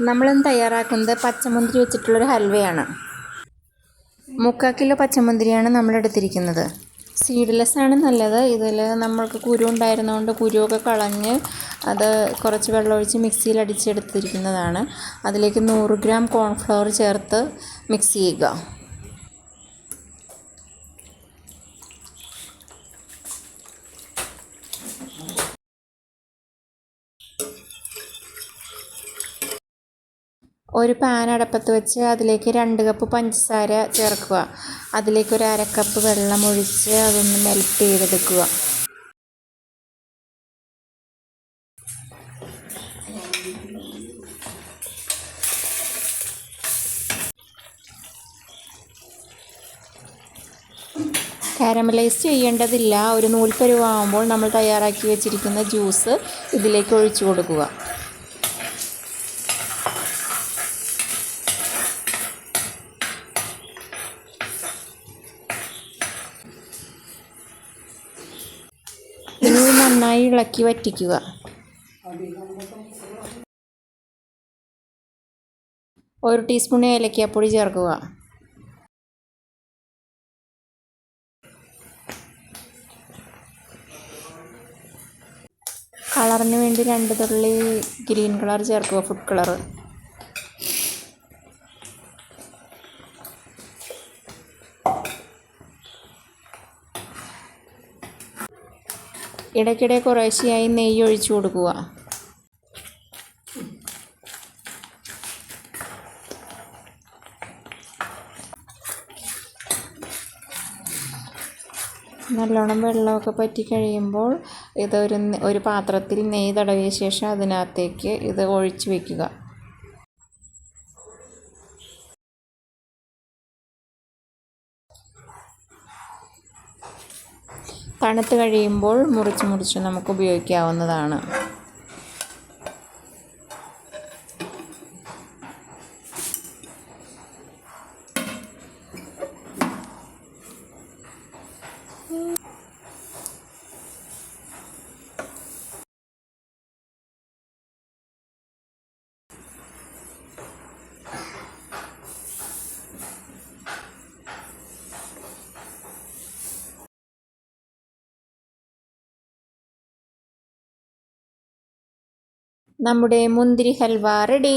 നമ്മളിന്ന് തയ്യാറാക്കുന്നത് പച്ചമുന്തിരി വെച്ചിട്ടുള്ളൊരു ഹൽവയാണ്. മുക്കാൽ കിലോ പച്ചമുന്തിരിയാണ് നമ്മളെടുത്തിരിക്കുന്നത്. സീഡ്ലെസ് ആണ് നല്ലത്. ഇതിൽ നമ്മൾക്ക് കുരു ഉണ്ടായിരുന്നതുകൊണ്ട് കുരുവൊക്കെ കളഞ്ഞ് അത് കുറച്ച് വെള്ളമൊഴിച്ച് മിക്സിയിൽ അടിച്ചെടുത്തിരിക്കുന്നതാണ്. അതിലേക്ക് നൂറ് ഗ്രാം കോൺഫ്ലവർ ചേർത്ത് മിക്സ് ചെയ്യുക. ഒരു പാൻ അടപ്പത്ത് വെച്ച് അതിലേക്ക് രണ്ട് കപ്പ് പഞ്ചസാര ചേർക്കുക. അതിലേക്ക് ഒരു അര കപ്പ് വെള്ളം ഒഴിച്ച് അതൊന്ന് മെൽറ്റ് ചെയ്തെടുക്കുക. കാരമലൈസ് ചെയ്യേണ്ടതില്ല. ഒരു നൂൽപ്പരുവാകുമ്പോൾ നമ്മൾ തയ്യാറാക്കി വെച്ചിരിക്കുന്ന ജ്യൂസ് ഇതിലേക്ക് ഒഴിച്ചു കൊടുക്കുക. നന്നായി ഇളക്കി വറ്റിക്കുക. ഒരു ടീസ്പൂൺ ഏലക്കാപ്പൊടി ചേർക്കുക. കളറിന് വേണ്ടി രണ്ട് തുള്ളി ഗ്രീൻ കളർ ചേർക്കുക ഫുഡ് കളർ ഇടയ്ക്കിടെ കുറേശ്ശെയായി നെയ്യ് ഒഴിച്ചു കൊടുക്കുക. നല്ലോണം വെള്ളമൊക്കെ പറ്റി കഴിയുമ്പോൾ ഇതൊരു ഒരു പാത്രത്തിൽ നെയ്യ് തടവിയ ശേഷം അതിനകത്തേക്ക് ഇത് ഒഴിച്ചു വയ്ക്കുക തണുത്ത് കഴിയുമ്പോൾ മുറിച്ച് മുറിച്ച് നമുക്ക് ഉപയോഗിക്കാവുന്നതാണ്. നമ്മുടെ മുന്തിരി ഹൽവ റെഡി